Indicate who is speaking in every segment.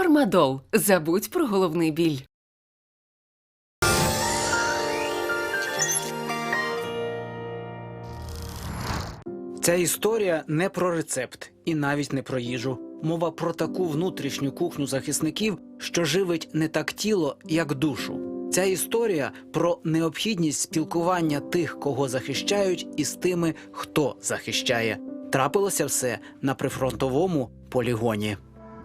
Speaker 1: Фармадол. Забудь про головний біль.
Speaker 2: Ця історія не про рецепт і навіть не про їжу. Мова про таку внутрішню кухню захисників, що живить не так тіло, як душу. Ця історія про необхідність спілкування тих, кого захищають, із тими, хто захищає. Трапилося все на прифронтовому полігоні.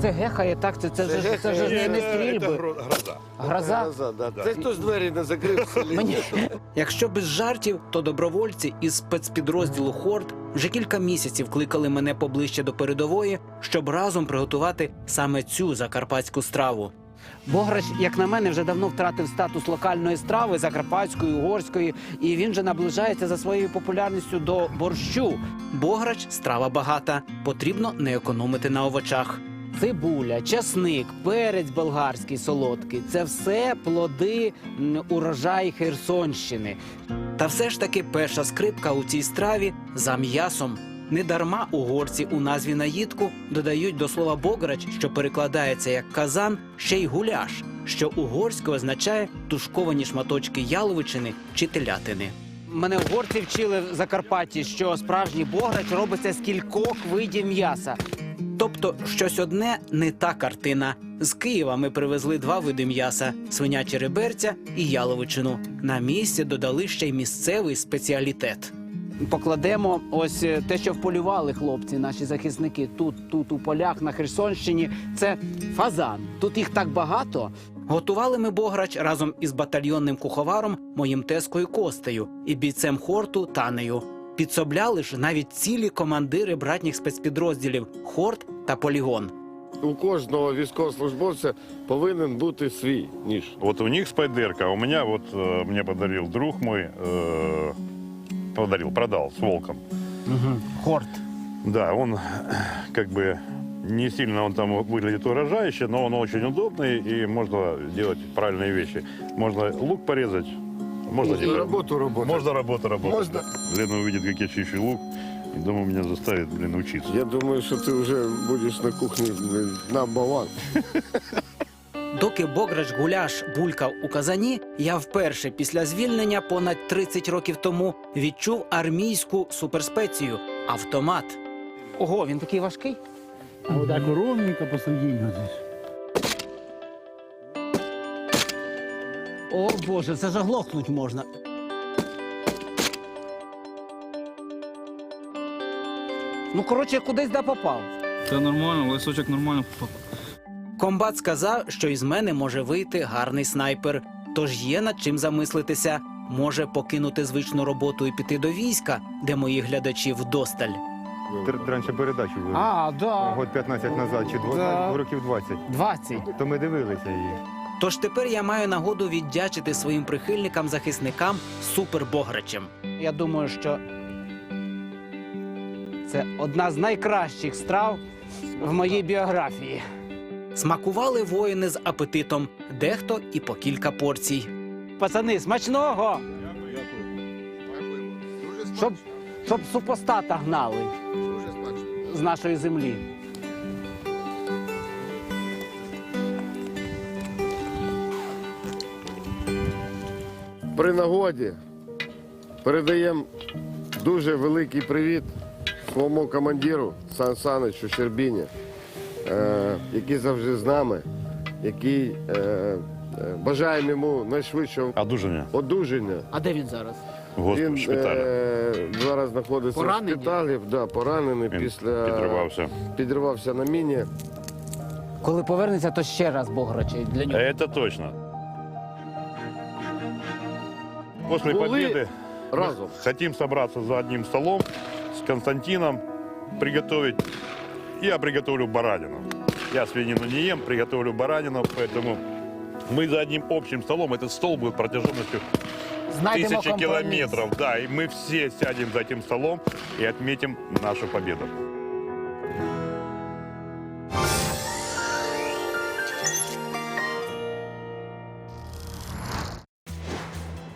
Speaker 2: Це гехає так. Це, це,
Speaker 3: ж- це ж не- не стрільби.
Speaker 4: гроза.
Speaker 2: Гроза.
Speaker 3: Гроза, да. Це хтось двері не закрив. в селі?
Speaker 2: Мені якщо без жартів, то добровольці із спецпідрозділу Хорд вже кілька місяців кликали мене поближче до передової, щоб разом приготувати саме цю закарпатську страву. Бограч, як на мене, вже давно втратив статус локальної страви закарпатської, угорської, і він же наближається за своєю популярністю до борщу. Бограч страва багата, потрібно не економити на овочах. Цибуля, часник, перець болгарський солодкий це все плоди урожай Херсонщини. Та все ж таки перша скрипка у цій страві за м'ясом. Недарма угорці у назві наїдку додають до слова бограч, що перекладається як казан, ще й гуляш, що угорською означає тушковані шматочки яловичини чи телятини. Мене угорці вчили в Закарпатті, що справжній бограч робиться з кількох видів м'яса. Тобто щось одне не та картина. З Києва ми привезли два види м'яса: свинячі реберця і яловичину. На місці додали ще й місцевий спеціалітет. Покладемо ось е, те, що вполювали хлопці, наші захисники. Тут, тут у полях на Херсонщині. Це фазан. Тут їх так багато. Готували ми бограч разом із батальйонним куховаром моїм тескою Костею і бійцем хорту Танею. Підсобляли ж навіть цілі командири братніх спецпідрозділів Хорт та Полігон.
Speaker 3: У кожного військовослужбовця повинен бути свій ніж.
Speaker 4: Вот у них спайдерка, а у меня вот э, мне подарил друг мой, э, подарил, продал с волком.
Speaker 2: Хорт.
Speaker 4: Да, он как бы не сильно он там выглядит урожающе, но он очень удобный и можно делать правильные вещи. Можно лук порезать, можно, делать-
Speaker 3: роботу робити.
Speaker 4: можно работу работать.
Speaker 3: Можно.
Speaker 4: Лена увидит, как я чищу лук, и думаю, меня заставит, блин, учиться.
Speaker 3: Я думаю, що ти вже будеш на кухні number one.
Speaker 2: Доки бограч гуляш булькав у казані, я вперше після звільнення понад 30 років тому відчув армійську суперспецію автомат. Ого, він такий важкий.
Speaker 5: А вот так ровненько посередине
Speaker 2: О Боже, це заглохнуть можна. Ну, коротше, кудись да попав.
Speaker 6: Це нормально, лисочок нормально попав.
Speaker 2: Комбат сказав, що із мене може вийти гарний снайпер. Тож є над чим замислитися. Може покинути звичну роботу і піти до війська, де мої глядачі вдосталь.
Speaker 7: Ти раніше передачу вели.
Speaker 2: А, да.
Speaker 7: Год 15 назад чи дво-
Speaker 2: Да.
Speaker 7: років 20.
Speaker 2: 20.
Speaker 7: То ми дивилися її.
Speaker 2: Тож тепер я маю нагоду віддячити своїм прихильникам, захисникам супербограчем. Я думаю, що це одна з найкращих страв в моїй біографії. Смакували воїни з апетитом, дехто і по кілька порцій. Пацани, смачного! Щоб, щоб супостата гнали з нашої землі.
Speaker 3: При нагоді передаємо дуже великий привіт своєму командиру Сан Саничу Щербіні, е, який завжди з нами, який е, е, бажаємо йому найшвидшого
Speaker 4: Одужание
Speaker 3: одужання.
Speaker 2: А де він зараз?
Speaker 3: Він е, зараз знаходиться
Speaker 2: Поранений?
Speaker 3: в шпиталі, да, поранений
Speaker 4: Він
Speaker 3: після
Speaker 4: підривався.
Speaker 3: підривався на міні.
Speaker 2: Коли повернеться, то ще раз бограчей для нього.
Speaker 4: Это точно. После
Speaker 3: Були
Speaker 4: победы
Speaker 3: разом.
Speaker 4: хотим собраться за одним столом с Константином, приготовить. Я приготовлю баранину. Я свинину не ем, приготовлю баранину, поэтому мы за одним общим столом. Этот стол будет протяженностью
Speaker 2: Знайдемо
Speaker 4: тысячи километров. Да, и мы все сядем за этим столом и отметим нашу победу.